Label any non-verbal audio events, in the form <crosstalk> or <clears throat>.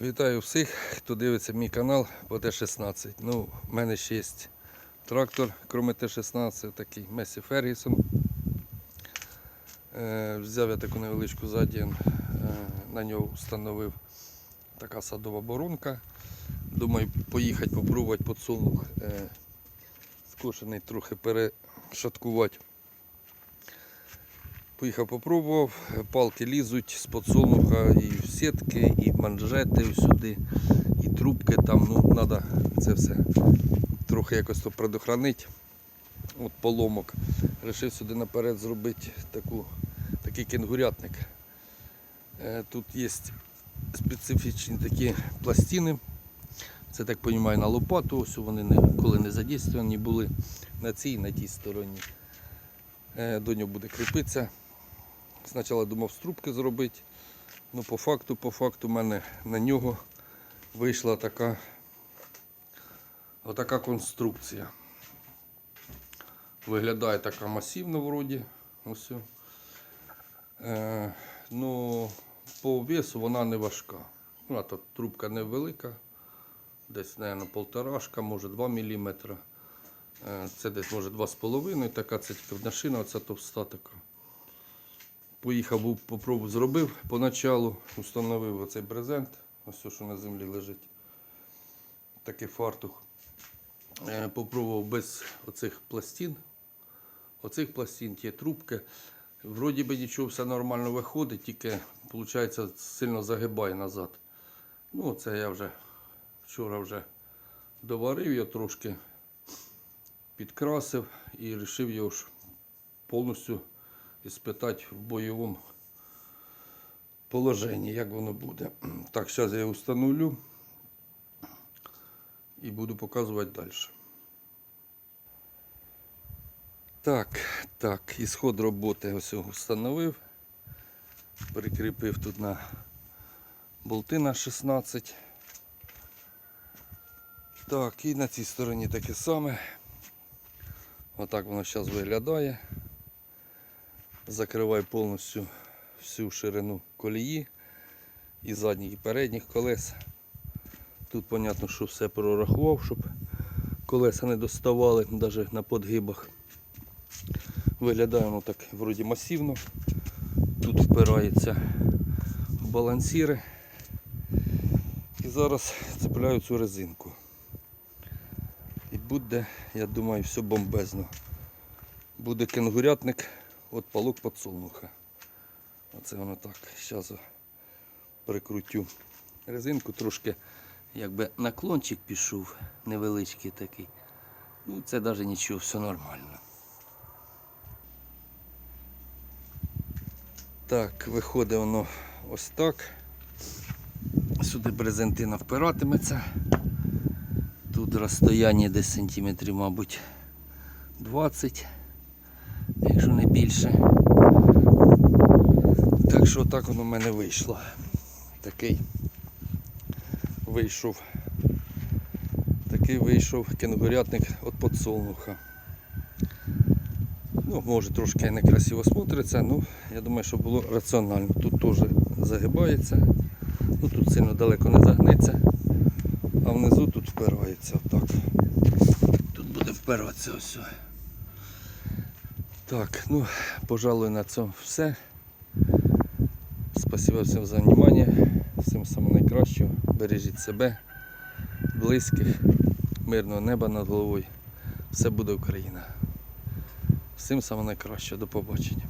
Вітаю всіх, хто дивиться мій канал по Т-16. Ну, в мене ще є трактор, крім Т-16, такий Месі Фергісон. Е, взяв я таку невеличку ззаді, е, на нього встановив така садова боронка. Думаю, поїхати попробувати подсолнух е, скошений трохи перешаткувати. Поїхав попробував, палки лізуть з подсолнуха і в сітки, і манжети сюди, і трубки там, ну треба це все трохи якось то предохранити. От поломок. Рішив сюди наперед зробити таку, такий кенгурятник. Е, Тут є специфічні такі пластини. Це так розумію, на лопату, ось вони ніколи не задействовані були на цій і на тій стороні. Е, До нього буде кріпитися. Спочатку думав струбки зробити, ну по факту, по факту в мене на нього вийшла така отака конструкція. Виглядає така масивно вроді. Ось. Е, ну, по весу вона не важка. Ну, а тут трубка невелика, десь, мабуть, полторашка, може 2 мм. Е, Це десь може 2,5 така, це тільки шина, оця товста така. Поїхав, був, попробував, зробив поначалу, установив оцей брезент, ось все, що на землі лежить. Такий фартух. Е, Попробував без оцих пластин. Оцих пластин, ті трубки. Вроді би нічого все нормально виходить, тільки виходить сильно загибає назад. Ну, це я вже вчора вже доварив його трошки, підкрасив і вирішив його ж повністю іспитати в бойовому положенні, як воно буде. <clears throat> Так, зараз я встановлю і буду показувати далі. Так, так, ісход роботи ось його встановив. Прикріпив тут на болти на 16. Так, і на цій стороні таке саме. Отак воно зараз виглядає. Закриваю повністю всю ширину колії і задніх, і передніх колес. Тут, зрозуміло, що все прорахував, щоб колеса не доставали навіть на подгибах. Виглядає воно так вроді масивно. Тут впираються балансіри. І зараз цепляю цю резинку. І буде, я думаю, все бомбезно. Буде кенгурятник от палок подсолнуха. Оце воно так. Зараз прикрутю резинку, трошки якби наклончик пішов, невеличкий такий. Ну це навіть нічого, все нормально. Так, виходить воно ось так. Сюди брезентина впиратиметься. Тут розстояння десь сантиметрів, мабуть, 20, якщо не більше. Так що так воно в мене вийшло. Такий вийшов. Такий вийшов кенгурятник від подсолнуха. Ну, може трошки некрасиво смотриться, ну я думаю, що було раціонально. Тут теж загибається, ну тут сильно далеко не загнеться, а внизу тут впирається отак. Тут буде впиратися ось. Так, ну, пожалуй, на цьому все. Спасибо всім за внимание. Всім самого найкращого. Бережіть себе, близьких, мирного неба над головою. Все буде Україна. Всім самого найкращого. До побачення.